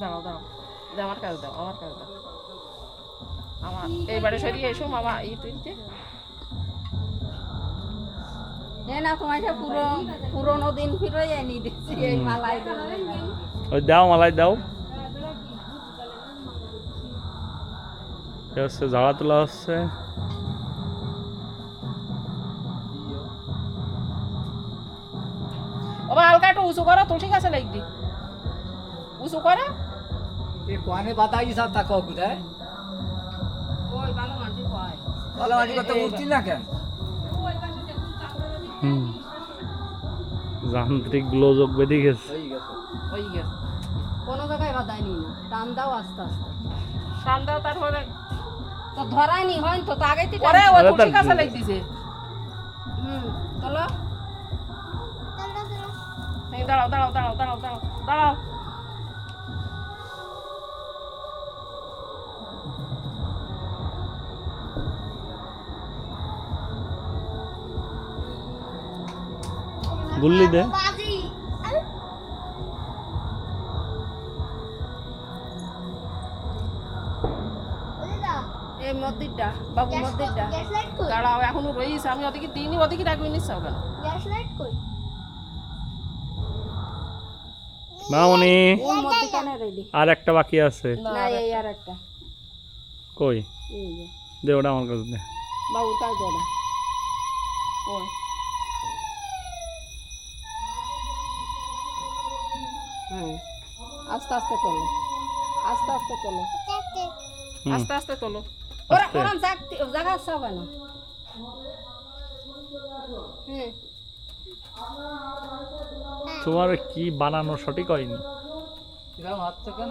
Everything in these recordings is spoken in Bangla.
দাঁড়াও দাঁড়াও। আমার কাছে দাও আমার কাছে দাও। আমার এইবারে সরিয়ে এসো মামা তুলতে না তোমাকে পুরো পুরোনো দিন ফিরে এনে দিচ্ছি এই মালাই ওই দাও মালাই দাও। হচ্ছে ঝাড়া তোলা হচ্ছে। বাবা হালকা একটু উঁচু করো তুলসী গাছে লাগ দি। উঁচু করো। ఈ కోనే బతాయి సార్ తక్కువ కుదే వాళ్ళ వాటి কথা উঠছি না কেন? যান্ত্রিক গ্লোজক বেঁধে গেছে। কোনো জায়গায় বাধাই নি। টান দাও আস্তে আস্তে। টান দাও তারপরে মানে তো ধরাই নি হয় তো? তো আগেই তো আরে ও কুটি কাছে লাগতেছে। হুম চলো। দাঁড়াও দাঁড়াও দাঁড়াও দাঁড়াও দাঁড়াও দাঁড়াও। গুল্লি দে। এই মন্দিরটা বাবু মন্দিরটা। দাঁড়াও এখনও রয়েছে আমি ওদিকে দিইনি ওদিকে রাখবি কেন আর একটা বাকি আছে। না এই আর একটা। কই? দে ওটা আমার কাছে দে ওটা। ওই। হ্যাঁ। আস্তে আস্তে তোলো। আস্তে আস্তে তোলো। আস্তে আস্তে তোলো। ওরা ওরা জাগতে জাগা সব না। হ্যাঁ। তোমার কি বানানো সঠিক হয়নি? এরকম হাতটা কেন?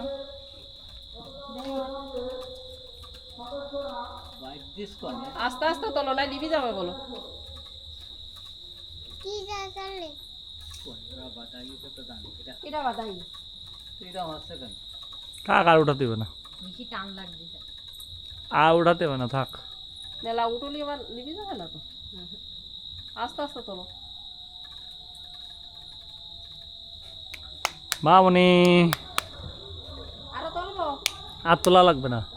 আস্তে আস্তে তোলো না নিবি যাবে বলো। কি যা চলে? থাক আর উঠাতে হবে না। আর উঠাতে হবে না থাক। নেলা উঠলি এবার নিবি তো? আস্তে আস্তে তোলো। মামনি। আর তোলবো। আর তোলা লাগবে না।